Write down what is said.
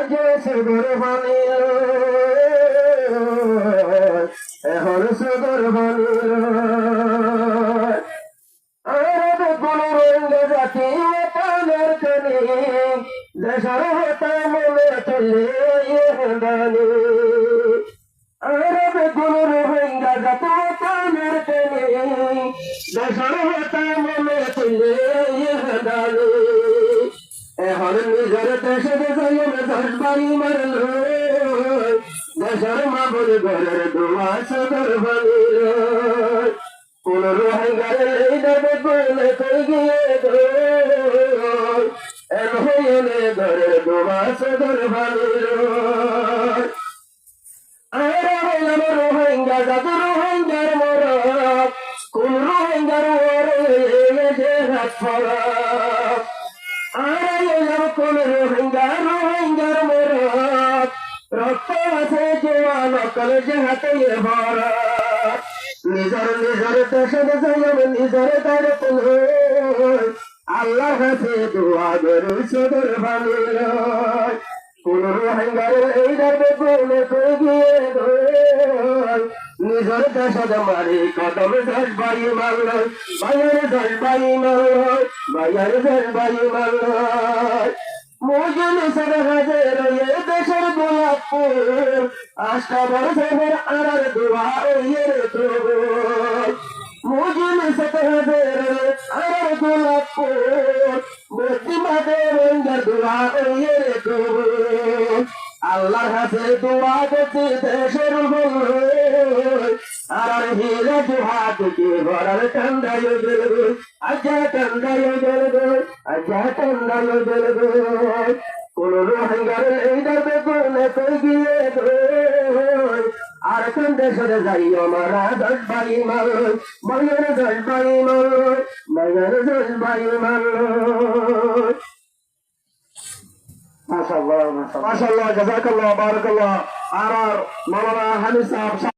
মাঝে সুদূর বাণী এখন সুদূর বাণী আর কোন রঙ্গ জাতি পানের কনি দেশর হতা মনে চলে দানি আর কোন রঙ্গ জাতি পানের কনি দেশর নিজের দেশে জয়ম দশ বাড়ি মারল দেশের মাবুর ঘরের দুমাস গর্ভানিল কোন রোহিঙ্গারে দেবে বলে কই গিয়ে এন হইলে ঘরের দুমাস গর্ভানিল আরে হইলাম রোহিঙ্গা যাতে জোয়ান অকল যে হাতে ভরা নিজর নিজর দেশে যাইম নিজর দার আল্লাহ হাতে দোয়া গরু সদর ভালির কোন রোহিঙ্গার এই দাবে কোনে গিয়ে নিজর দেশে মারি কদম দশ বাই মারল বাইরে দশ বাই মারল বাইরে দশ বাই মারল মুজন দেশের গোলাপুর আশা বছরের আড়ার দোয়া এর তো মুজন সর হাজার আড়ার গোলাপুর মতি মাদের রঙ্গের দোয়া এর তো আল্লাহর হাতে দোয়া করতে দেশের আর হিরে দোয়া থেকে ঘরের ঠান্ডায় গেলবে আজা ঠান্ডায় গেলবে আজা ঠান্ডায় গেলবে কোন রোহিঙ্গার এই দেবে কোনে গিয়ে আর কোন দেশে যাই আমারা দশ বাই মাল মায়ের দশ বাই মাল মায়ের দশ বাই মাল মাশাআল্লাহ। মাশাআল্লাহ, জাযাকাল্লাহ, বারাকাল্লাহ। আর আর মাওলানা হানিফ সাহেব